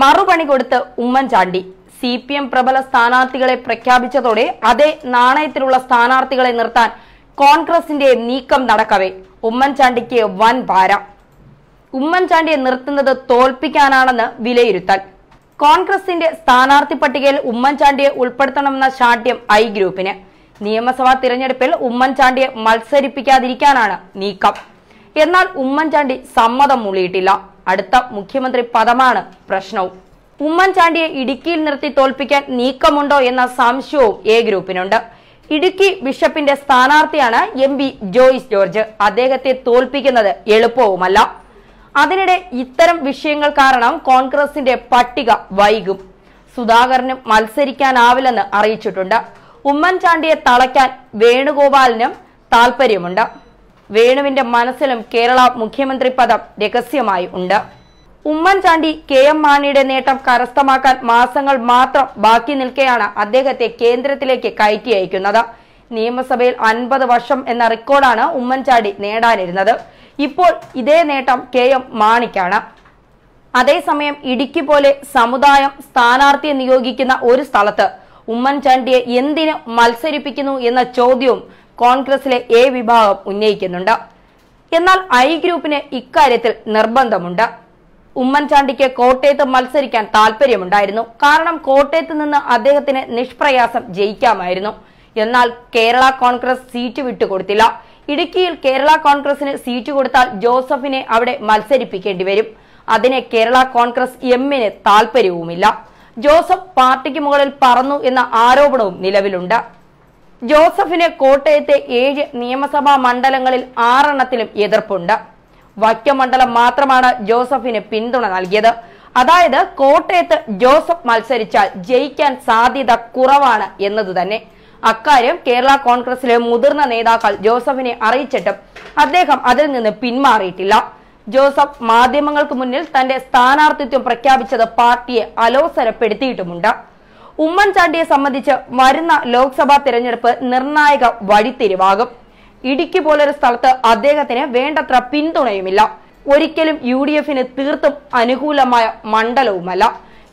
മറുപണി കൊടുത്ത് Oommen Chandy. C P M പ്രബല സ്ഥാനാർത്ഥികളെ പ്രഖ്യാപിച്ചതോടെ അതേ നാണയത്തിലുള്ള സ്ഥാനാർത്ഥികളെ നിർത്താൻ കോൺഗ്രസിന്റെ നീക്കം നടക്കവേ. ഉമ്മൻചാണ്ടിക്ക് വൻ ഭാര. ഉമ്മൻചാണ്ടിയെ നിർത്തുന്നത് തോൽപ്പിക്കാനാണെന്ന് വിലയിരുത്തൽ. കോൺഗ്രസിന്റെ സ്ഥാനാർത്ഥി പട്ടികയിൽ ഉമ്മൻചാണ്ടിയെ ഉൾപ്പെടുത്തണമെന്ന ശാഠ്യം ഐ ഗ്രൂപ്പിന്. നിയമസഭാ തിരഞ്ഞെടുപ്പിൽ ഉമ്മൻചാണ്ടിയെ മത്സരിപ്പിക്കാതിരിക്കാനാണ് നീക്കം. എന്നാൽ ഉമ്മൻചാണ്ടി സമ്മതം മൂളിയിട്ടില്ല. അടുത്ത മുഖ്യമന്ത്രി പദമാണ് പ്രശ്നവും. ഉമ്മൻചാണ്ടിയെ ഇടുക്കിയിൽ നിർത്തി തോൽപ്പിക്കാൻ നീക്കമുണ്ടോ എന്ന സംശയവും എ ഗ്രൂപ്പിനുണ്ട്. ഇടുക്കി ബിഷപ്പിന്റെ സ്ഥാനാർത്ഥിയാണ് എം പി ജോയിസ് ജോർജ്. അദ്ദേഹത്തെ തോൽപ്പിക്കുന്നത് എളുപ്പവുമല്ല. അതിനിടെ ഇത്തരം വിഷയങ്ങൾ കാരണം കോൺഗ്രസിന്റെ പട്ടിക വൈകും. സുധാകരനും മത്സരിക്കാനാവില്ലെന്ന് അറിയിച്ചിട്ടുണ്ട്. ഉമ്മൻചാണ്ടിയെ തളയ്ക്കാൻ വേണുഗോപാലിനും താൽപര്യമുണ്ട് വേണുവിന്റെ മനസ്സിലും കേരള മുഖ്യമന്ത്രി പദം രഹസ്യമായി ഉണ്ട്. ഉമ്മൻചാണ്ടി കെ എം മാണിയുടെ നേട്ടം കരസ്ഥമാക്കാൻ മാസങ്ങൾ മാത്രം ബാക്കി നിൽക്കെയാണ് അദ്ദേഹത്തെ കേന്ദ്രത്തിലേക്ക് കയറ്റി അയക്കുന്നത്. നിയമസഭയിൽ അൻപത് വർഷം എന്ന റെക്കോർഡാണ് ഉമ്മൻചാണ്ടി നേടാനിരുന്നത്. ഇപ്പോൾ ഇതേ നേട്ടം കെ എം മാണിക്കാണ്. അതേസമയം ഇടുക്കി പോലെ സമുദായം സ്ഥാനാർത്ഥിയെ നിയോഗിക്കുന്ന ഒരു സ്ഥലത്ത് ഉമ്മൻചാണ്ടിയെ എന്തിന് മത്സരിപ്പിക്കുന്നു എന്ന ചോദ്യവും കോൺഗ്രസിലെ എ വിഭാഗം ഉന്നയിക്കുന്നുണ്ട്. എന്നാൽ ഐ ഗ്രൂപ്പിന് ഇക്കാര്യത്തിൽ നിർബന്ധമുണ്ട്. ഉമ്മൻചാണ്ടിക്ക് കോട്ടയത്ത് മത്സരിക്കാൻ താല്പര്യമുണ്ടായിരുന്നു കാരണം കോട്ടയത്ത് നിന്ന് അദ്ദേഹത്തിന് നിഷ്പ്രയാസം ജയിക്കാമായിരുന്നു. എന്നാൽ കേരള കോൺഗ്രസ് സീറ്റ് വിട്ടുകൊടുത്തില്ല. ഇടുക്കിയിൽ കേരള കോൺഗ്രസിന് സീറ്റ് കൊടുത്താൽ ജോസഫിനെ അവിടെ മത്സരിപ്പിക്കേണ്ടി വരും. അതിന് കേരള കോൺഗ്രസ് എമ്മിന് താല്പര്യവുമില്ല ജോസഫ് പാർട്ടിക്ക് മുകളിൽ പറന്നു എന്ന ആരോപണവും നിലവിലുണ്ട്. ജോസഫിന് കോട്ടയത്തെ ഏഴ് നിയമസഭാ മണ്ഡലങ്ങളിൽ ആറെണ്ണത്തിലും എതിർപ്പുണ്ട്. വൈക്കം മണ്ഡലം മാത്രമാണ് ജോസഫിന് പിന്തുണ നൽകിയത്. അതായത് കോട്ടയത്ത് ജോസഫ് മത്സരിച്ചാൽ ജയിക്കാൻ സാധ്യത കുറവാണ് എന്നത് തന്നെ. അക്കാര്യം കേരള കോൺഗ്രസിലെ മുതിർന്ന നേതാക്കൾ ജോസഫിനെ അറിയിച്ചിട്ടും അദ്ദേഹം അതിൽ നിന്ന് പിന്മാറിയിട്ടില്ല. ജോസഫ് മാധ്യമങ്ങൾക്ക് മുന്നിൽ തന്റെ സ്ഥാനാർത്ഥിത്വം പ്രഖ്യാപിച്ചത് പാർട്ടിയെ അലോസരപ്പെടുത്തിയിട്ടുമുണ്ട്. ഉമ്മൻചാണ്ടിയെ സംബന്ധിച്ച് വരുന്ന ലോക്സഭാ തിരഞ്ഞെടുപ്പ് നിർണായക വഴിത്തിരിവാകും. ഇടുക്കി പോലൊരു സ്ഥലത്ത് അദ്ദേഹത്തിന് വേണ്ടത്ര പിന്തുണയുമില്ല. ഒരിക്കലും യു ഡി എഫിന് തീർത്തും അനുകൂലമായ മണ്ഡലവുമല്ല.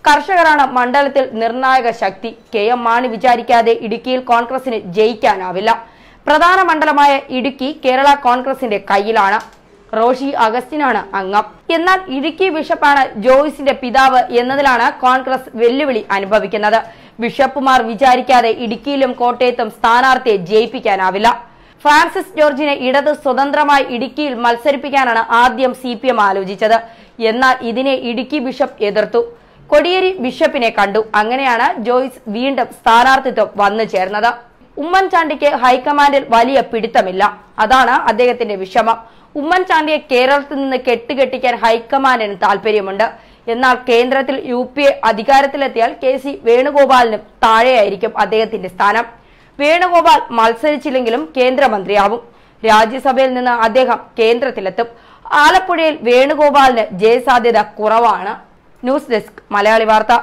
കർഷകരാണ് മണ്ഡലത്തിൽ നിർണായക ശക്തി. കെ എം മാണി വിചാരിക്കാതെ ഇടുക്കിയിൽ കോൺഗ്രസിന് ജയിക്കാനാവില്ല. പ്രധാന മണ്ഡലമായ ഇടുക്കി കേരള കോൺഗ്രസിന്റെ കയ്യിലാണ്. റോഷി അഗസ്റ്റിനാണ് അംഗം. എന്നാൽ ഇടുക്കി ബിഷപ്പാണ് ജോയ്സിന്റെ പിതാവ് എന്നതിലാണ് കോൺഗ്രസ് വെല്ലുവിളി അനുഭവിക്കുന്നത്. ബിഷപ്പുമാർ വിചാരിക്കാതെ ഇടുക്കിയിലും കോട്ടയത്തും സ്ഥാനാർത്ഥിയെ ജയിപ്പിക്കാനാവില്ല. ഫ്രാൻസിസ് ജോർജിനെ ഇടത് സ്വതന്ത്രമായി ഇടുക്കിയിൽ മത്സരിപ്പിക്കാനാണ് ആദ്യം സി പി എം ആലോചിച്ചത്. എന്നാൽ ഇതിനെ ഇടുക്കി ബിഷപ്പ് എതിർത്തു. കൊടിയേരി ബിഷപ്പിനെ കണ്ടു. അങ്ങനെയാണ് ജോയ്സ് വീണ്ടും സ്ഥാനാർത്ഥിത്വം വന്നു ചേർന്നത്. ഉമ്മൻചാണ്ടിക്ക് ഹൈക്കമാൻഡിൽ വലിയ പിടുത്തമില്ല. അതാണ് അദ്ദേഹത്തിന്റെ വിഷമം. ഉമ്മൻചാണ്ടിയെ കേരളത്തിൽ നിന്ന് കെട്ടുകെട്ടിക്കാൻ ഹൈക്കമാൻഡിന് താല്പര്യമുണ്ട് എന്നാൽ കേന്ദ്രത്തിൽ യു പി എ അധികാരത്തിലെത്തിയാൽ കെ സി വേണുഗോപാലിനും താഴെയായിരിക്കും അദ്ദേഹത്തിന്റെ സ്ഥാനം. വേണുഗോപാൽ മത്സരിച്ചില്ലെങ്കിലും കേന്ദ്രമന്ത്രിയാവും. രാജ്യസഭയിൽ നിന്ന് അദ്ദേഹം കേന്ദ്രത്തിലെത്തും. ആലപ്പുഴയിൽ വേണുഗോപാലിന് ജയസാധ്യത കുറവാണ്. ന്യൂസ് ഡെസ്ക് മലയാളി വാർത്ത.